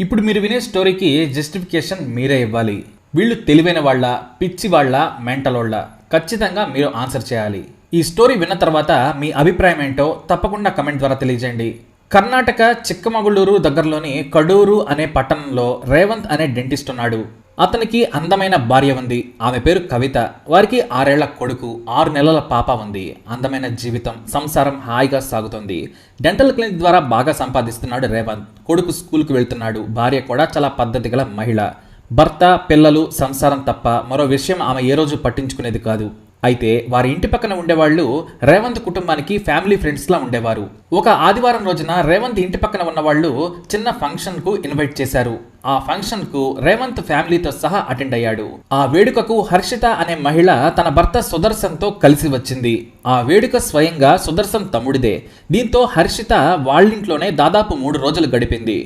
ఇప్పుడు మీరు వినే స్టోరీకి జస్టిఫికేషన్ మీరే ఇవ్వాలి. వీళ్ళు తెలివైన వాళ్ళ పిచ్చి వాళ్ళ మెంటలోళ్ళ. ఖచ్చితంగా మీరు ఆన్సర్ చేయాలి. ఈ స్టోరీ విన్న తర్వాత మీ అభిప్రాయం ఏంటో తప్పకుండా కమెంట్ ద్వారా తెలియజేయండి. కర్ణాటక చిక్కమగళూరు దగ్గరలోని కడూరు అనే పట్టణంలో రేవంత్ అనే డెంటిస్ట్ ఉన్నాడు. అతనికి అందమైన భార్య ఉంది. ఆమె పేరు కవిత. వారికి ఆరేళ్ళ కొడుకు ఆరు నెలల పాప ఉంది. అందమైన జీవితం సంసారం హాయిగా సాగుతుంది. డెంటల్ క్లినిక్ ద్వారా బాగా సంపాదిస్తున్నాడు రేవంత్. కొడుకు స్కూల్కి వెళ్తున్నాడు. భార్య కూడా చాలా పద్ధతి గల మహిళ. భర్త పిల్లలు సంసారం తప్ప మరో విషయం ఆమె ఏ రోజు పట్టించుకునేది కాదు. అయితే వారి ఇంటి పక్కన ఉండేవాళ్ళు రేవంత్ కుటుంబానికి ఫ్యామిలీ ఫ్రెండ్స్ లా ఉండేవారు. ఒక ఆదివారం రోజున రేవంత్ ఇంటి పక్కన ఉన్నవాళ్ళు చిన్న ఫంక్షన్కు ఇన్వైట్ చేశారు. ఆ ఫంక్షన్కు రేవంత్ ఫ్యామిలీతో సహా అటెండ్ అయ్యాడు. ఆ వేడుకకు హర్షిత అనే మహిళ తన భర్త సుదర్శన్తో కలిసి వచ్చింది. ఆ వేడుక స్వయంగా సుదర్శన్ తమ్ముడిదే. దీంతో హర్షిత వాళ్ళింట్లోనే దాదాపు మూడు రోజులు గడిపింది.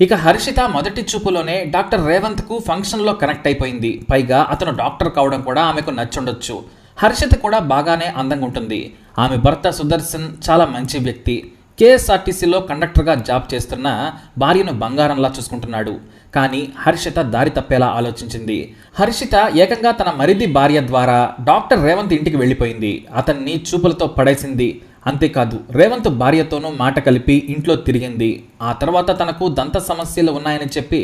ఇక హర్షిత మొదటి చూపులోనే డాక్టర్ రేవంత్కు ఫంక్షన్లో కనెక్ట్ అయిపోయింది. పైగా అతను డాక్టర్ కావడం కూడా ఆమెకు నచ్చుండొచ్చు. హర్షిత కూడా బాగానే అందంగా ఉంటుంది. ఆమె భర్త సుదర్శన్ చాలా మంచి వ్యక్తి. కేఎస్ఆర్టీసీలో కండక్టర్గా జాబ్ చేస్తున్న భార్యను బంగారంలా చూసుకుంటున్నాడు. కానీ హర్షిత దారి తప్పేలా ఆలోచించింది. హర్షిత ఏకంగా తన మరిది భార్య ద్వారా డాక్టర్ రేవంత్ ఇంటికి వెళ్ళిపోయింది. అతన్ని చూపులతో పడేసింది. అంతేకాదు రేవంత్ భార్యతోనూ మాట కలిపి ఇంట్లో తిరిగింది. ఆ తర్వాత తనకు దంత సమస్యలు ఉన్నాయని చెప్పి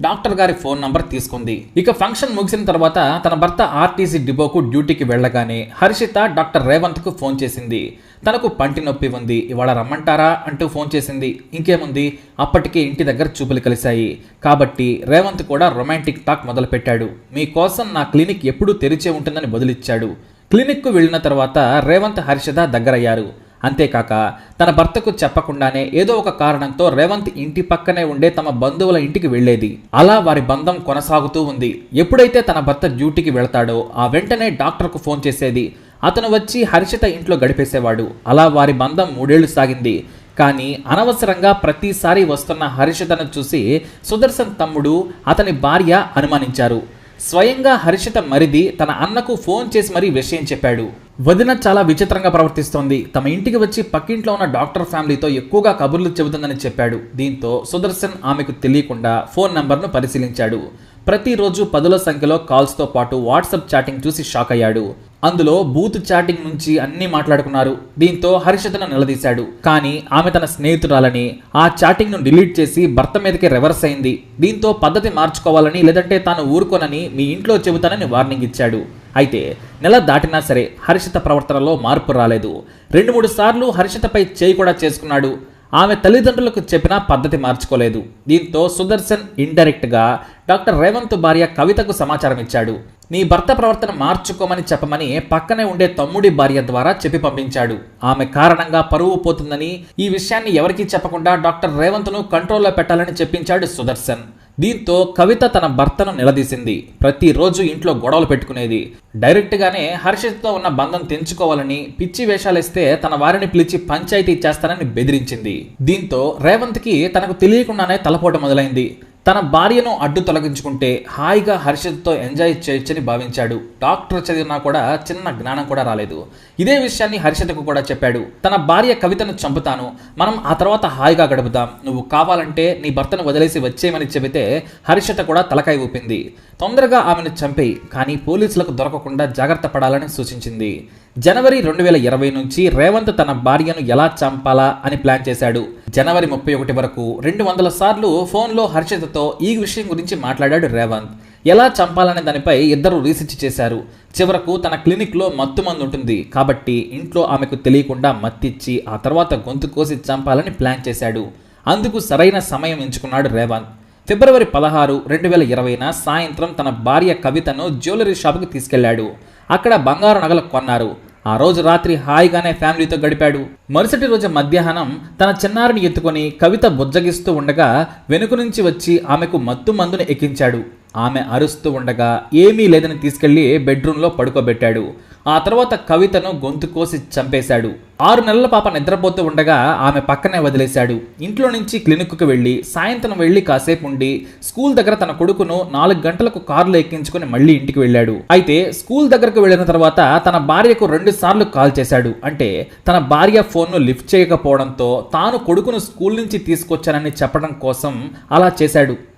డాక్టర్ గారి ఫోన్ నంబర్ తీసుకుంది. ఇక ఫంక్షన్ ముగిసిన తర్వాత తన భర్త ఆర్టీసీ డిపోకు డ్యూటీకి వెళ్ళగానే హర్షిత డాక్టర్ రేవంత్కు ఫోన్ చేసింది. తనకు పంటి నొప్పి ఉంది ఇవాళ రమ్మంటారా అంటూ ఫోన్ చేసింది. ఇంకేముంది? అప్పటికే ఇంటి దగ్గర చూపులు కలిశాయి. కాబట్టి రేవంత్ కూడా రొమాంటిక్ టాక్ మొదలుపెట్టాడు. మీకోసం నా క్లినిక్ ఎప్పుడూ తెరిచే ఉంటుందని బదులిచ్చాడు. క్లినిక్కు వెళ్ళిన తర్వాత రేవంత్ హర్షిత దగ్గరయ్యారు. అంతేకాక తన భర్తకు చెప్పకుండానే ఏదో ఒక కారణంతో రేవంత్ ఇంటి పక్కనే ఉండే తమ బంధువుల ఇంటికి వెళ్ళేది అలా వారి బంధం కొనసాగుతూ ఉంది. ఎప్పుడైతే తన భర్త డ్యూటీకి వెళతాడో ఆ వెంటనే డాక్టర్కు ఫోన్ చేసేది. అతను వచ్చి హర్షిత ఇంట్లో గడిపేసేవాడు. అలా వారి బంధం మూడేళ్ళు సాగింది. కానీ అనవసరంగా ప్రతిసారి వస్తున్న హర్షితను చూసి సుదర్శన్ తమ్ముడు అతని భార్య అనుమానించారు. స్వయంగా హర్షిత మరిది తన అన్నకు ఫోన్ చేసి మరీ విషయం చెప్పాడు. వదిన చాలా విచిత్రంగా ప్రవర్తిస్తోంది. తమ ఇంటికి వచ్చి పక్కింట్లో ఉన్న డాక్టర్ ఫ్యామిలీతో ఎక్కువగా కబుర్లు చెబుతుందని చెప్పాడు. దీంతో సుదర్శన్ ఆమెకు తెలియకుండా ఫోన్ నంబర్ను పరిశీలించాడు. ప్రతిరోజు పదుల సంఖ్యలో కాల్స్తో పాటు వాట్సాప్ చాటింగ్ చూసి షాక్ అయ్యాడు అందులో బూత్ చాటింగ్ నుంచి అన్ని మాట్లాడుకున్నారు. దీంతో హర్షితను నిలదీశాడు. కానీ ఆమె తన స్నేహితురాలని ఆ చాటింగ్ను డిలీట్ చేసి భర్త మీదకి రివర్స్ అయింది. దీంతో పద్ధతి మార్చుకోవాలని లేదంటే తాను ఊరుకోనని మీ ఇంట్లో చెబుతానని వార్నింగ్ ఇచ్చాడు. అయితే నెల దాటినా సరే హర్షిత ప్రవర్తనలో మార్పు రాలేదు. రెండు మూడు సార్లు హర్షితపై చేయి కూడా చేసుకున్నాడు. ఆమె తల్లిదండ్రులకు చెప్పినా పద్ధతి మార్చుకోలేదు. దీంతో సుదర్శన్ ఇండైరెక్ట్గా డాక్టర్ రేవంత్ భార్య కవితకు సమాచారం ఇచ్చాడు. నీ భర్త ప్రవర్తన మార్చుకోమని చెప్పమని పక్కనే ఉండే తమ్ముడి భార్య ద్వారా చెప్పి పంపించాడు. ఆమె కారణంగా పరువు పోతుందని ఈ విషయాన్ని ఎవరికీ చెప్పకుండా డాక్టర్ రేవంత్ను కంట్రోల్లో పెట్టాలని చెప్పించాడు సుదర్శన్. దీంతో కవిత తన భర్తను నిలదీసింది. ప్రతిరోజు ఇంట్లో గొడవలు పెట్టుకునేది. డైరెక్ట్గానే హర్షిత్తో ఉన్న బంధం తెంచుకోవాలని పిచ్చి వేషాలేస్తే తన వారిని పిలిచి పంచాయతీ చేస్తానని బెదిరించింది. దీంతో రేవంత్కి తనకు తెలియకుండానే తలపోట మొదలైంది. తన భార్యను అడ్డు తొలగించుకుంటే హాయిగా హర్షిత్తో ఎంజాయ్ చేయొచ్చని భావించాడు. డాక్టర్ చదివినా కూడా చిన్న జ్ఞానం కూడా రాలేదు. ఇదే విషయాన్ని హర్షితకు కూడా చెప్పాడు. తన భార్య కవితను చంపుతాను. మనం ఆ తర్వాత హాయిగా గడుపుదాం. నువ్వు కావాలంటే నీ భర్తను వదిలేసి వచ్చేయమని చెబితే హర్షిత కూడా తలకాయ ఊపింది. తొందరగా ఆమెను చంపేయి. కానీ పోలీసులకు దొరకకుండా జాగ్రత్త పడాలని సూచించింది. జనవరి రెండు వేల ఇరవై నుంచి రేవంత్ తన భార్యను ఎలా చంపాలా అని ప్లాన్ చేశాడు. జనవరి ముప్పై ఒకటి వరకు రెండు వందల సార్లు ఫోన్లో హర్షితతో ఈ విషయం గురించి మాట్లాడాడు రేవంత్. ఎలా చంపాలనే దానిపై ఇద్దరు రీసెర్చ్ చేశారు. చివరకు తన క్లినిక్లో మత్తు మందు ఉంటుంది. కాబట్టి ఇంట్లో ఆమెకు తెలియకుండా మత్తిచ్చి ఆ తర్వాత గొంతు కోసి చంపాలని ప్లాన్ చేశాడు. అందుకు సరైన సమయం ఎంచుకున్నాడు రేవంత్. ఫిబ్రవరి పదహారు రెండు వేల ఇరవైన సాయంత్రం తన భార్య కవితను జ్యువెలరీ షాపుకి తీసుకెళ్ళాడు. అక్కడ బంగారు నగలు కొన్నారు. ఆ రోజు రాత్రి హాయిగానే ఫ్యామిలీతో గడిపాడు. మరుసటి రోజు మధ్యాహ్నం తన చిన్నారిని ఎత్తుకొని కవిత బుజ్జగిస్తూ ఉండగా వెనుక నుంచి వచ్చి ఆమెకు మత్తు మందును ఎక్కించాడు. ఆమె అరుస్తూ ఉండగా ఏమీ లేదని తీసుకెళ్ళి బెడ్రూమ్లో పడుకోబెట్టాడు. ఆ తర్వాత కవితను గొంతు కోసి చంపేశాడు. ఆరు నెలల పాప నిద్రపోతూ ఉండగా ఆమె పక్కనే వదిలేశాడు. ఇంట్లో నుంచి క్లినిక్కు వెళ్ళి సాయంత్రం వెళ్ళి కాసేపు ఉండి స్కూల్ దగ్గర తన కొడుకును నాలుగు గంటలకు కారులో ఎక్కించుకుని మళ్ళీ ఇంటికి వెళ్ళాడు. అయితే స్కూల్ దగ్గరకు వెళ్ళిన తర్వాత తన భార్యకు రెండు సార్లు కాల్ చేశాడు. అంటే తన భార్య ఫోన్ను లిఫ్ట్ చేయకపోవడంతో తాను కొడుకును స్కూల్ నుంచి తీసుకొచ్చానని చెప్పడం కోసం అలా చేశాడు.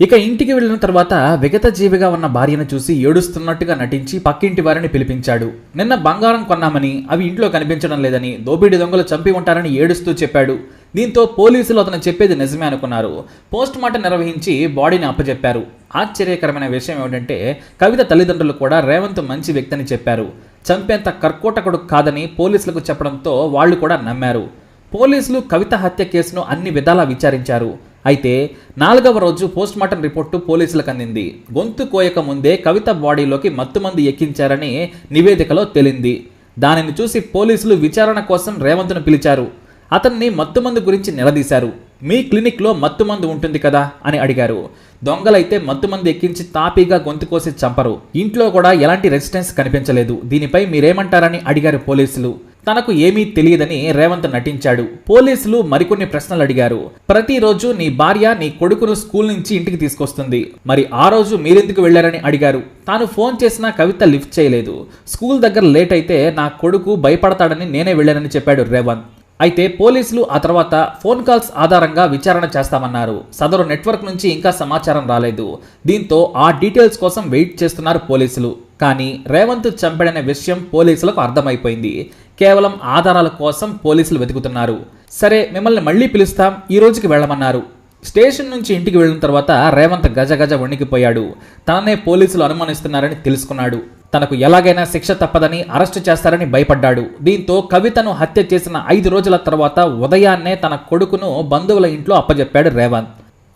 ఇక ఇంటికి వెళ్ళిన తర్వాత విగత జీవిగా ఉన్న భార్యను చూసి ఏడుస్తున్నట్టుగా నటించి పక్కింటి వారిని పిలిపించాడు. నిన్న బంగారం కొన్నామని అవి ఇంట్లో కనిపించడం లేదని దోపిడీ దొంగలు చంపి ఉంటారని ఏడుస్తూ చెప్పాడు. దీంతో పోలీసులు అతను చెప్పేది నిజమే అనుకున్నారు. పోస్ట్ మార్టం నిర్వహించి బాడీని అప్పచెప్పారు ఆశ్చర్యకరమైన విషయం ఏమిటంటే కవిత తల్లిదండ్రులు కూడా రేవంత్ మంచి వ్యక్తిని చెప్పారు. చంపేంత కర్కోటకుడు కాదని పోలీసులకు చెప్పడంతో వాళ్ళు కూడా నమ్మారు. పోలీసులు కవిత హత్య కేసును అన్ని విధాలా విచారించారు. అయితే నాలుగవ రోజు పోస్ట్మార్టం రిపోర్టు పోలీసులకు అందింది. గొంతు కోయక ముందే కవిత బాడీలోకి మత్తుమంది ఎక్కించారని నివేదికలో తేలింది. దానిని చూసి పోలీసులు విచారణ కోసం రేవంత్ను పిలిచారు. అతన్ని మత్తుమందు గురించి నిలదీశారు. మీ క్లినిక్లో మత్తుమందు ఉంటుంది కదా? అని అడిగారు. దొంగలైతే మత్తుమందు ఎక్కించి తాపీగా గొంతు కోసి చంపరు. ఇంట్లో కూడా ఎలాంటి రెసిస్టెన్స్ కనిపించలేదు. దీనిపై మీరేమంటారని అడిగారు పోలీసులు. తనకు ఏమీ తెలియదని రేవంత్ నటించాడు. పోలీసులు మరికొన్ని ప్రశ్నలు అడిగారు. ప్రతిరోజు నీ భార్య నీ కొడుకును స్కూల్ నుంచి ఇంటికి తీసుకొస్తుంది. మరి ఆ రోజు మీరెందుకు వెళ్ళారని అడిగారు. తాను ఫోన్ చేసినా కవిత లిఫ్ట్ చేయలేదు. స్కూల్ దగ్గర లేట్ అయితే నా కొడుకు భయపడతాడని నేనే వెళ్ళానని చెప్పాడు రేవంత్. అయితే పోలీసులు ఆ తర్వాత ఫోన్ కాల్స్ ఆధారంగా విచారణ చేస్తామన్నారు. సదరు నెట్వర్క్ నుంచి ఇంకా సమాచారం రాలేదు. దీంతో ఆ డీటెయిల్స్ కోసం వెయిట్ చేస్తున్నారు పోలీసులు. కానీ రేవంత్ చంపాడనే విషయం పోలీసులకు అర్థమైపోయింది. కేవలం ఆధారాల కోసం పోలీసులు వెతుకుతున్నారు. సరే మిమ్మల్ని మళ్ళీ పిలుస్తాం ఈ రోజుకి వెళ్ళమన్నారు. స్టేషన్ నుంచి ఇంటికి వెళ్ళిన తర్వాత రేవంత్ గజ గజ వణికిపోయాడు. తననే పోలీసులు అనుమానిస్తున్నారని తెలుసుకున్నాడు. తనకు ఎలాగైనా శిక్ష తప్పదని అరెస్టు చేస్తారని భయపడ్డాడు. దీంతో కవితను హత్య చేసిన ఐదు రోజుల తర్వాత ఉదయాన్నే తన కొడుకును బంధువుల ఇంట్లో అప్పజెప్పాడు రేవంత్.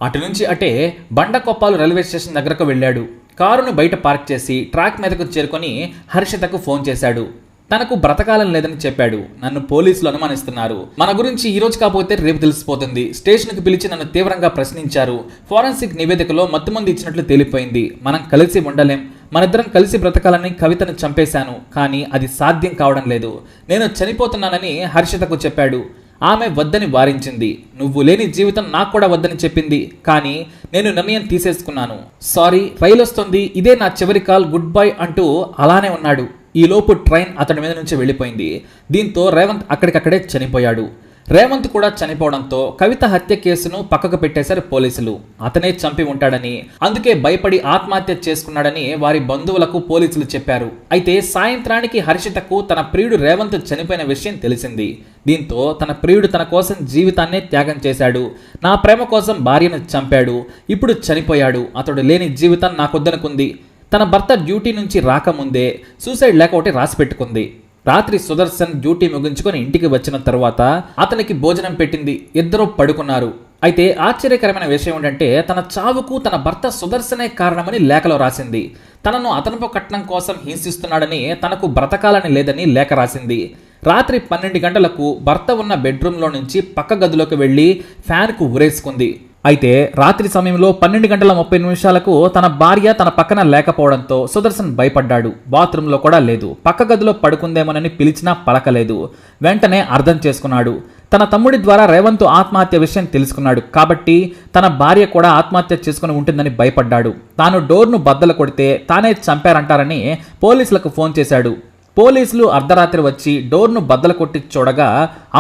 అటు నుంచి అటే బండకొప్పాలు రైల్వే స్టేషన్ దగ్గరకు వెళ్ళాడు. కారును బయట పార్క్ చేసి ట్రాక్ మీదకు చేరుకొని హర్షితకు ఫోన్ చేశాడు. తనకు బ్రతకాలని లేదని చెప్పాడు. నన్ను పోలీసులు అనుమానిస్తున్నారు. మన గురించి ఈ రోజు కాకపోతే రేపు తెలిసిపోతుంది. స్టేషన్కి పిలిచి నన్ను తీవ్రంగా ప్రశ్నించారు. ఫోరెన్సిక్ నివేదికలో మత్తుమంది ఇచ్చినట్లు తేలిపోయింది. మనం కలిసి ఉండలేం. మనిద్దరం కలిసి బ్రతకాలని కవితను చంపేశాను. కానీ అది సాధ్యం కావడం లేదు. నేను చనిపోతున్నానని హర్షితకు చెప్పాడు. ఆమె వద్దని వారించింది. నువ్వు లేని జీవితం నాకు కూడా వద్దని చెప్పింది. కానీ నేను నిర్ణయం తీసేసుకున్నాను. సారీ రైలు వస్తుంది. ఇదే నా చివరి కాల్ గుడ్ బై అంటూ అలానే ఉన్నాడు. ఈలోపు ట్రైన్ అతడి మీద నుంచి వెళ్ళిపోయింది. దీంతో రేవంత్ అక్కడికక్కడే చనిపోయాడు. రేవంత్ కూడా చనిపోవడంతో కవిత హత్య కేసును పక్కకు పెట్టేశారు పోలీసులు. అతనే చంపి ఉంటాడని అందుకే భయపడి ఆత్మహత్య చేసుకున్నాడని వారి బంధువులకు పోలీసులు చెప్పారు. అయితే సాయంత్రానికి హర్షితకు తన ప్రియుడు రేవంత్ చనిపోయిన విషయం తెలిసింది. దీంతో తన ప్రియుడు తన కోసం జీవితాన్నే త్యాగం చేశాడు. నా ప్రేమ కోసం భార్యను చంపాడు. ఇప్పుడు చనిపోయాడు. అతడు లేని జీవితం నాకొద్దనుకుంది. తన భర్త డ్యూటీ నుంచి రాకముందే సూసైడ్ లేక ఒకటి రాసి పెట్టుకుంది రాత్రి సుదర్శన్ డ్యూటీ ముగించుకొని ఇంటికి వచ్చిన తర్వాత అతనికి భోజనం పెట్టింది. ఇద్దరూ పడుకున్నారు. అయితే ఆశ్చర్యకరమైన విషయం ఏంటంటే తన చావుకు తన భర్త సుదర్శనే కారణమని లేఖలో రాసింది. తనను అతనుపు కట్నం కోసం హింసిస్తున్నాడని తనకు బ్రతకాలని లేదని లేఖ రాసింది. రాత్రి పన్నెండు గంటలకు భర్త ఉన్న బెడ్రూమ్లో నుంచి పక్క గదిలోకి వెళ్ళి ఫ్యాన్కు ఉరేసుకుంది అయితే రాత్రి సమయంలో పన్నెండు గంటల ముప్పై నిమిషాలకు తన భార్య తన పక్కన లేకపోవడంతో సుదర్శన్ భయపడ్డాడు. బాత్రూంలో కూడా లేదు. పక్క గదిలో పడుకుందేమోనని పిలిచినా పలకలేదు. వెంటనే అర్థం చేసుకున్నాడు. తన తమ్ముడి ద్వారా రేవంత్ ఆత్మహత్య విషయం తెలుసుకున్నాడు. కాబట్టి తన భార్య కూడా ఆత్మహత్య చేసుకుని ఉంటుందని భయపడ్డాడు. తాను డోర్ను బద్దలు కొడితే తానే చంపారంటారని పోలీసులకు ఫోన్ చేశాడు. పోలీసులు అర్ధరాత్రి వచ్చి డోర్ను బద్దలు కొట్టి చూడగా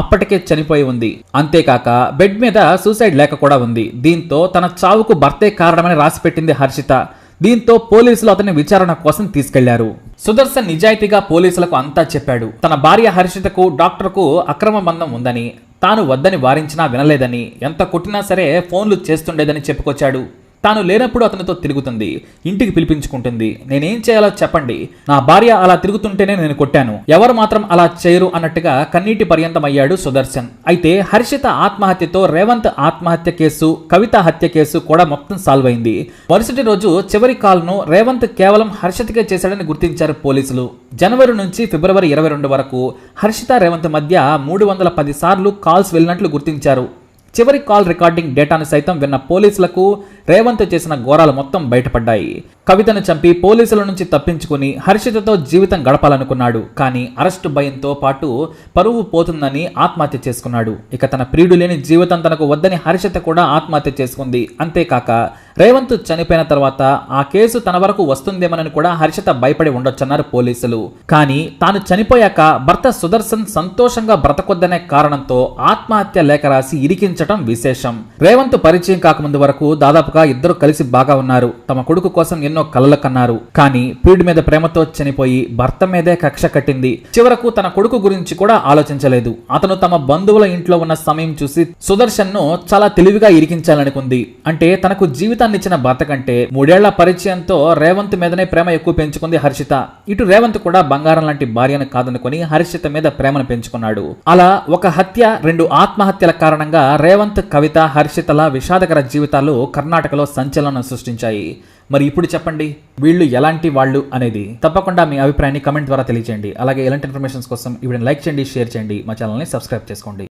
అప్పటికే చనిపోయి ఉంది. అంతేకాక బెడ్ మీద సూసైడ్ లేఖ కూడా ఉంది. దీంతో తన చావుకు భర్తే కారణమని రాసిపెట్టింది హర్షిత. దీంతో పోలీసులు అతన్ని విచారణ కోసం తీసుకెళ్ళారు. సుదర్శన్ నిజాయితీగా పోలీసులకు అంతా చెప్పాడు. తన భార్య హర్షితకు డాక్టర్కు అక్రమ బంధం ఉందని తాను వద్దని వారించినా వినలేదని ఎంత కొట్టినా సరే ఫోన్లు చేస్తుండేదని చెప్పుకొచ్చాడు. తాను లేనప్పుడు అతనితో తిరుగుతుంది ఇంటికి పిలిపించుకుంటుంది. నేనేం చేయాలో చెప్పండి. నా భార్య అలా తిరుగుతుంటేనే నేను కొట్టాను. ఎవరు మాత్రం అలా చేయరు అన్నట్టుగా కన్నీటి పర్యంతం అయ్యాడు సుదర్శన్. అయితే హర్షిత ఆత్మహత్యతో రేవంత్ ఆత్మహత్య కేసు కవిత హత్య కేసు కూడా మొత్తం సాల్వ్ అయింది. మరుసటి రోజు చివరి కాల్ను రేవంత్ కేవలం హర్షితకే చేశాడని గుర్తించారు పోలీసులు. జనవరి నుంచి ఫిబ్రవరి ఇరవై రెండు వరకు హర్షిత రేవంత్ మధ్య మూడు వందల పది సార్లు కాల్స్ వెళ్ళినట్లు గుర్తించారు. చివరి కాల్ రికార్డింగ్ డేటాను సైతం విన్న పోలీసులకు రేవంత్ చేసిన ఘోరాలు మొత్తం బయటపడ్డాయి. కవితను చంపి పోలీసుల నుంచి తప్పించుకుని హర్షితతో జీవితం గడపాలనుకున్నాడు. కానీ అరెస్టు భయంతో పాటు పరువు పోతుందని ఆత్మహత్య చేసుకున్నాడు. ఇక తన ప్రియుడు లేని జీవితం తనకు వద్దని హర్షిత కూడా ఆత్మహత్య చేసుకుంది. అంతేకాక రేవంత్ చనిపోయిన తర్వాత ఆ కేసు తన వరకు వస్తుందేమోనని కూడా హర్షిత భయపడి ఉండొచ్చన్నారు పోలీసులు. కానీ తాను చనిపోయాక భర్త సుదర్శన్ సంతోషంగా బ్రతకొద్దనే కారణంతో ఆత్మహత్య లేఖ రాసి ఇరికించటం విశేషం. రేవంత్ పరిచయం కాకముందు వరకు దాదాపుగా ఇద్దరు కలిసి బాగా ఉన్నారు. తమ కొడుకు కోసం ఎన్నో కలలు కన్నారు. కానీ పీడి మీద ప్రేమతో చనిపోయి భర్త మీదే కక్ష కట్టింది. చివరకు తన కొడుకు గురించి కూడా ఆలోచించలేదు. అతను తమ బంధువుల ఇంట్లో ఉన్న సమయం చూసి సుదర్శన్ను చాలా తెలివిగా ఇరికించాలనుకుంది. అంటే తనకు జీవితాన్ని ఇచ్చిన భర్త కంటే మూడేళ్ళ పరిచయంతో రేవంత్ మీదనే ప్రేమ ఎక్కువ పెంచుకుంది హర్షిత. ఇటు రేవంత్ కూడా బంగారం లాంటి భార్యను కాదనుకుని హర్షిత మీద ప్రేమను పెంచుకున్నాడు. అలా ఒక హత్య రెండు ఆత్మహత్యల కారణంగా రేవంత్ కవిత హర్షితల విషాదకర జీవితాలు కర్ణాటకలో సంచలనం సృష్టించాయి. మరి ఇప్పుడు చెప్పండి వీళ్ళు ఎలాంటి వాళ్ళు అనేది? తప్పకుండా మీ అభిప్రాయాన్ని కమెంట్ ద్వారా తెలియజేయండి అలాగే ఇలాంటి ఇన్ఫర్మేషన్స్ కోసం ఇవి లైక్ చేయండి షేర్ చేయండి. మా ఛానల్ని సబ్స్క్రైబ్ చేసుకోండి.